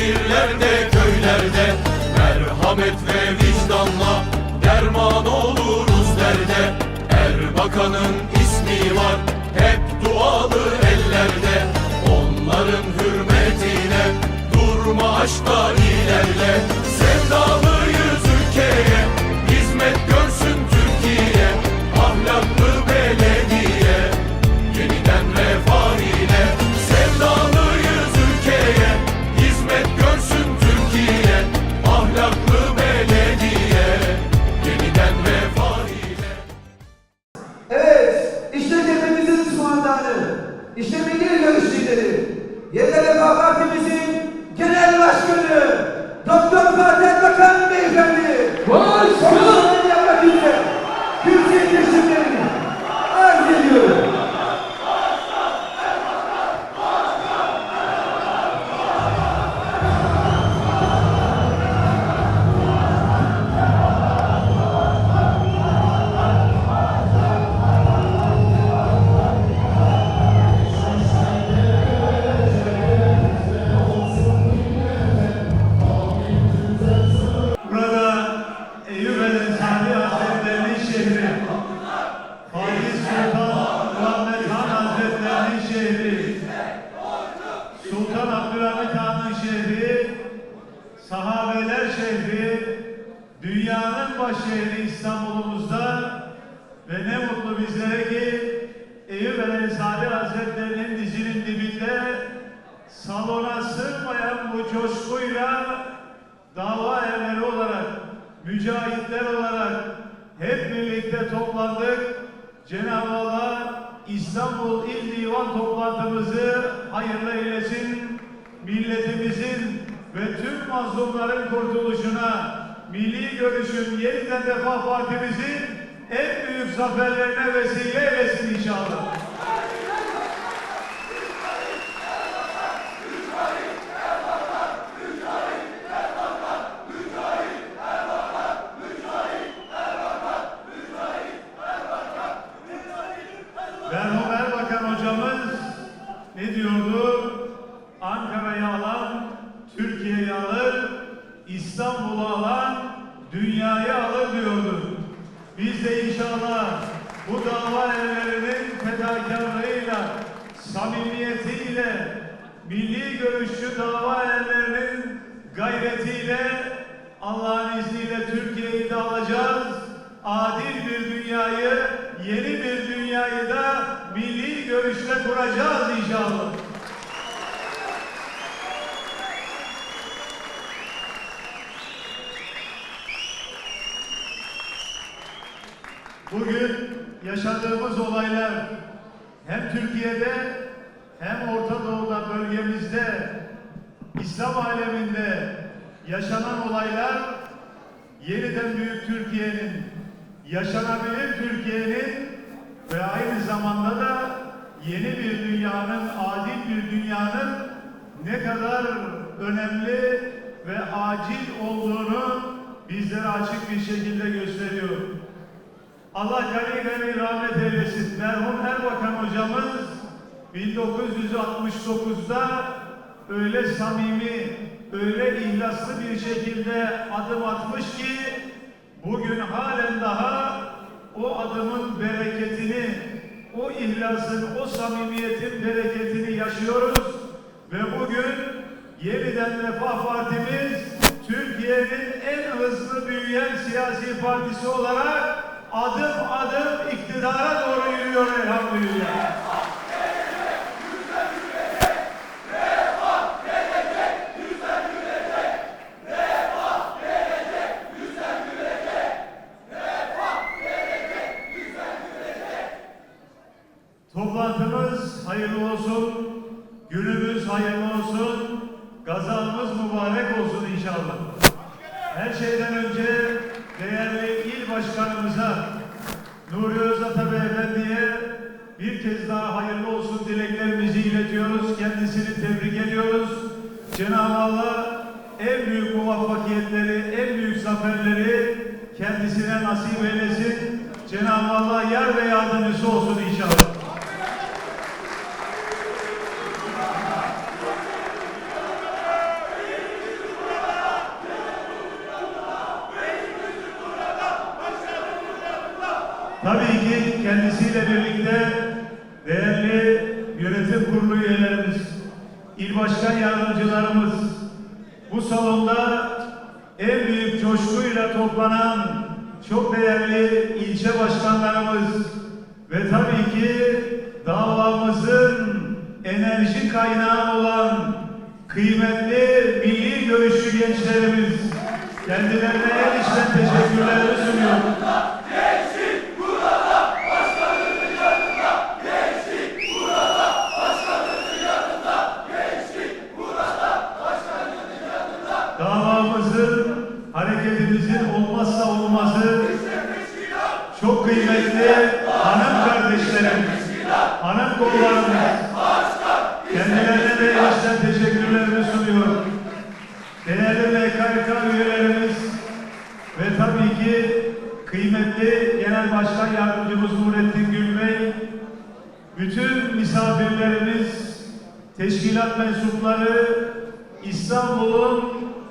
şehirlerde, köylerde Merhamet ve vicdanla derman oluruz derde. Erbakan'ın ismi var hep dualı ellerde. Onların hürmetine durma aşkla ilerle. Lideri, dünyanın baş şehri İstanbul'umuzda ve ne mutlu bizlere ki Eyüp Ensari Hazretleri'nin dizinin dibinde salona sığmayan bu coşkuyla dava erleri olarak, mücahitler olarak hep birlikte toplandık. Cenab-ı Allah İstanbul İl Divan toplantımızı hayırlı eylesin. Milletimizin ve tüm mazlumların kurtuluşuna, milli görüşün yeniden Refah Partimizin en büyük zaferlerine vesile eylesin inşallah. Merhum Erbakan hocamız ne diyordu? Ankara'yı alan Türkiye'yi alır, İstanbul'u alan alır diyordu. Biz de inşallah bu dava erlerinin fedakarlığıyla, samimiyetiyle, milli görüşçü dava erlerinin gayretiyle Allah'ın izniyle Türkiye'yi de alacağız. Adil bir dünyayı, yeni bir dünyayı da milli görüşle kuracağız inşallah. Bugün yaşadığımız olaylar hem Türkiye'de hem Orta Doğu'da bölgemizde İslam aleminde yaşanan olaylar yeniden büyük Türkiye'nin, yaşanabilir Türkiye'nin ve aynı zamanda da yeni bir dünyanın, adil bir dünyanın ne kadar önemli ve acil olduğunu bizlere açık bir şekilde gösteriyor. Allah gani gani rahmet eylesin. Merhum Erbakan hocamız 1969'da öyle samimi, öyle ihlaslı bir şekilde adım atmış ki bugün halen daha o adımın bereketini, o ihlasın, o samimiyetin bereketini yaşıyoruz ve bugün yeniden Refah Partimiz Türkiye'nin en hızlı büyüyen siyasi partisi olarak adım adım iktidara doğru yürüyor elhamdülillah. Toplantımız hayırlı olsun, günümüz hayırlı olsun, gazamız mübarek olsun inşallah. Her şeyden önce değerli il başkanımıza, Nuri Özata Beyefendi'ye bir kez daha hayırlı olsun dileklerimizi iletiyoruz. Kendisini tebrik ediyoruz. Cenab-ı Allah en büyük muvaffakiyetleri, en büyük zaferleri kendisine nasip eylesin. Cenab-ı Allah yar ve yardımcısı olsun inşallah. Tabii ki kendisiyle birlikte değerli yönetim kurulu üyelerimiz, il başkan yardımcılarımız, bu salonda en büyük coşkuyla toplanan çok değerli ilçe başkanlarımız ve tabii ki davamızın enerji kaynağı olan kıymetli milli görüşçü gençlerimiz kendilerine en içten teşekkürlerimi sunuyorum. davamızın, hareketimizin olmazsa olmazı çok kıymetli hanım kardeşlerim, hanım kollarımız. Kendilerine de yaştan teşekkürlerimi sunuyorum. Değerli MKK üyelerimiz ve tabii ki kıymetli Genel Başkan Yardımcımız Nurettin Gülbey, bütün misafirlerimiz, teşkilat mensupları, İstanbul'un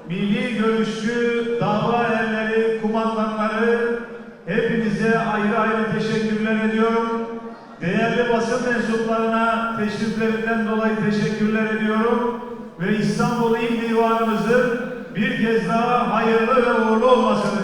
milli görüşçü dava erleri, kumandanları mensuplarına teşriflerinden dolayı teşekkürler ediyorum. Ve İstanbul İl Divanımızın bir kez daha hayırlı ve uğurlu olmasını